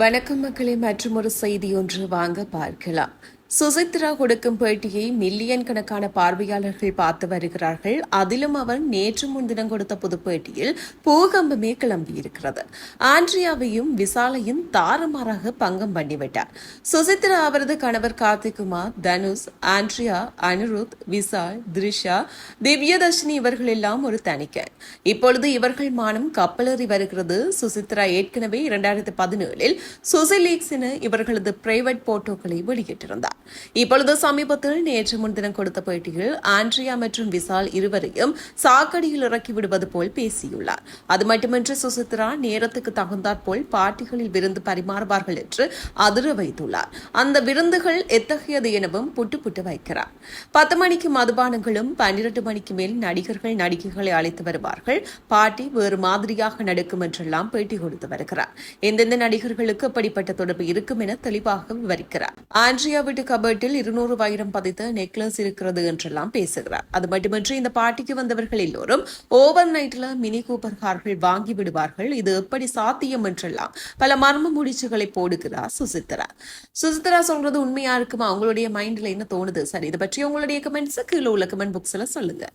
வணக்கம் மக்களை மற்றும் ஒரு செய்தி ஒன்று வாங்க பார்க்கலாம். சுசித்ரா கொடுக்கும் பேட்டியை மில்லியன் கணக்கான பார்வையாளர்கள் பார்த்து வருகிறார்கள். அதிலும் அவர் நேற்று முன்தினம் கொடுத்த புது பேட்டியில் பூகம்பமே கிளம்பியிருக்கிறது. ஆண்ட்ரியாவையும் விசாலையும் தாறுமாறாக பங்கம் பண்ணிவிட்டார். சுசித்ரா அவரது கணவர் கார்த்திகுமார் தனுஷ் ஆண்ட்ரியா அனிருத் விசால் திரிஷா திவ்யதர்ஷினி இவர்கள் எல்லாம் ஒரு தணிக்கை. இப்பொழுது இவர்கள் மானம் கப்பலேறி வருகிறது. சுசித்ரா ஏற்கனவே இரண்டாயிரத்தி பதினேழில் சுசிலீக்ஸ் என இவர்களது பிரைவேட் போட்டோக்களை வெளியிட்டிருந்தார். இப்பொழுது சமீபத்தில் நேற்று முன்தினம் கொடுத்த பேட்டியில் ஆண்ட்ரியா மற்றும் விசால் இருவரையும் சாக்கடியில் இறக்கி விடுவது போல் பேசியுள்ளார். அது மட்டுமின்றி சுசித்ரா நேரத்துக்கு தகுந்தாற்போல் பாட்டிகளில் விருந்து பரிமாறுவார்கள் என்று அதிர வைத்துள்ளார். அந்த விருந்துகள் எத்தகையது எனவும் புட்டு புட்டு வைக்கிறார். பத்து மணிக்கு மதுபானங்களும் பன்னிரண்டு மணிக்கு மேல் நடிகர்கள் நடிகைகளை அழைத்து வருவார்கள். பாட்டி வேறு மாதிரியாக நடக்கும் என்றெல்லாம் பேட்டி கொடுத்து வருகிறார். எந்தெந்த நடிகர்களுக்கு அப்படிப்பட்ட தொடர்பு இருக்கும் என தெளிவாக விவரிக்கிறார். ஆண்ட்ரியா வீட்டுக்கு கபர்ட்டில் இருநூறு வைரம் பதித்த நெக்லஸ் இருக்கிறது என்றெல்லாம் பேசுகிறார். அது மட்டுமின்றி இந்த பார்ட்டிக்கு வந்தவர்கள் எல்லோரும் ஓவர் நைட்ல மினி கூப்பர் கார்கள் வாங்கி விடுவார்கள். இது எப்படி சாத்தியம் என்றெல்லாம் பல மர்ம முடிச்சுகளை போடுகிறார் சுசித்ரா. சுசித்ரா சொல்றது உண்மையா இருக்குமா? அவங்களுடைய மைண்ட்ல என்ன தோணுது? சரி இதை பற்றி உங்களுடைய கமெண்ட்ஸ் கீழே உள்ள கமெண்ட் புக்ஸ்ல சொல்லுங்க.